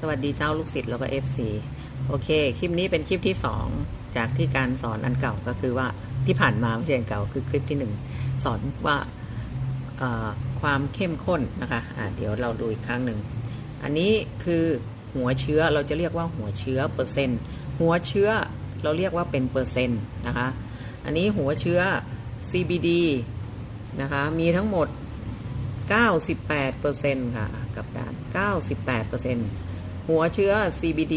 สวัสดีเจ้าลูกศิษย์แล้วก็ FC โอเค คลิปนี้เป็นคลิปที่2จากที่การสอนอันเก่าก็คือว่าที่ผ่านมาไม่ใช่อันเก่าคือคลิปที่1สอนว่าความเข้มข้นนะคะะเดี๋ยวเราดูอีกครั้งหนึ่ง อันนี้คือหัวเชื้อเราจะเรียกว่าหัวเชื้อเปอร์เซ็นต์ หัวเชื้อเราเรียกว่าเป็นเปอร์เซ็นต์นะคะ อันนี้หัวเชื้อ CBD นะคะมีทั้งหมด 98%ค่ะกับด้าน 98% หัวเชื้อ CBD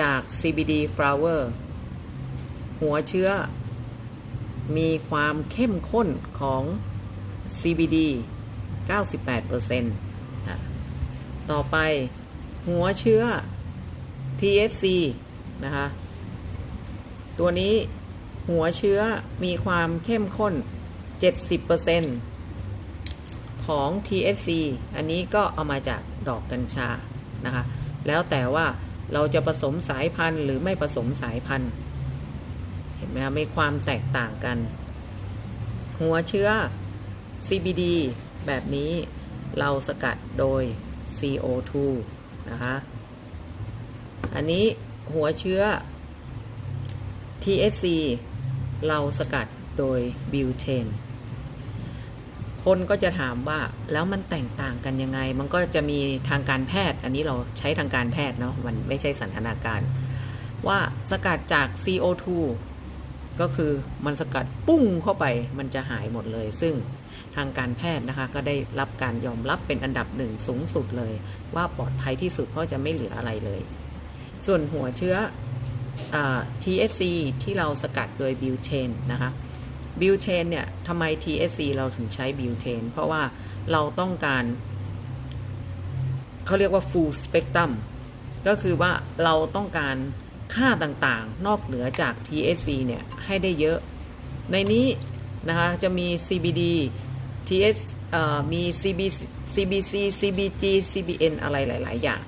จาก CBD flower หัวเชื้อ มีความเข้มข้นของ CBD 98%ต่อไปหัวเชื้อ THC นะคะ ตัวนี้หัวเชื้อมีความเข้มข้น 70%ของ THC อันนี้ก็เอามาจากดอกกัญชานะคะ แล้วแต่ว่าเราจะผสมสายพันธุ์หรือไม่ผสมสายพันธุ์ เห็นไหมคะมีความแตกต่างกัน หัวเชื้อ CBD แบบนี้เราสกัดโดย CO2 นะคะ อันนี้หัวเชื้อ THC เราสกัดโดยบิวเทน คนก็จะถามว่าแล้วมันแตกต่างกันยังไง มันก็จะมีทางการแพทย์ อันนี้เราใช้ทางการแพทย์เนาะมันไม่ใช่สันทนาการ ว่าสกัดจาก CO2 ก็คือมันสกัดปุ้งเข้าไปมันจะหายหมดเลย ซึ่งทางการแพทย์นะคะ ก็ได้รับการยอมรับเป็นอันดับหนึ่งสูงสุดเลย ว่าปลอดภัยที่สุดเพราะจะไม่เหลืออะไรเลย ส่วนหัวเชื้อ THC ที่เราสกัดโดยบิวเทนนะคะ บิวเทนเนี่ยทำไม THC เราถึงใช้บิวเทนเพราะว่าเราต้องการ เขาเรียกว่า full spectrum ก็คือว่าเราต้องการค่าต่างๆ นอกเหนือจาก THC เนี่ยให้ได้เยอะ ในนี้นะคะจะมี CBD TH เอ่อมี CB CBC CBG CBN อะไรหลาย ๆ อย่าง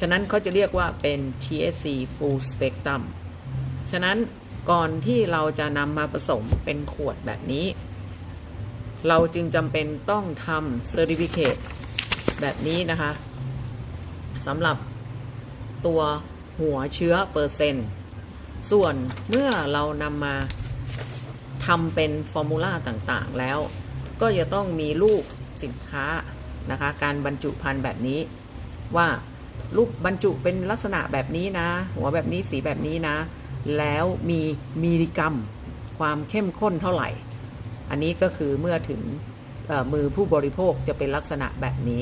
ฉะนั้นเขาจะเรียกว่าเป็น THC full spectrum ฉะนั้น ก่อนที่เราจะนำมาผสมเป็นขวดแบบนี้ เราจึงจำเป็นต้องทำ certificate แบบนี้นะคะสำหรับตัวหัวเชื้อเปอร์เซ็นต์ส่วนเมื่อเรานำมาทำเป็นฟอร์มูลาต่างๆแล้ว ก็จะต้องมีรูปสินค้านะคะ การบรรจุภัณฑ์แบบนี้ว่ารูปบรรจุเป็นลักษณะแบบนี้นะ หัวแบบนี้สีแบบนี้นะ แล้วมีมิลลิกรัม ความเข้มข้นเท่าไหร่ อันนี้ก็คือเมื่อถึงมือผู้บริโภคจะเป็นลักษณะแบบนี้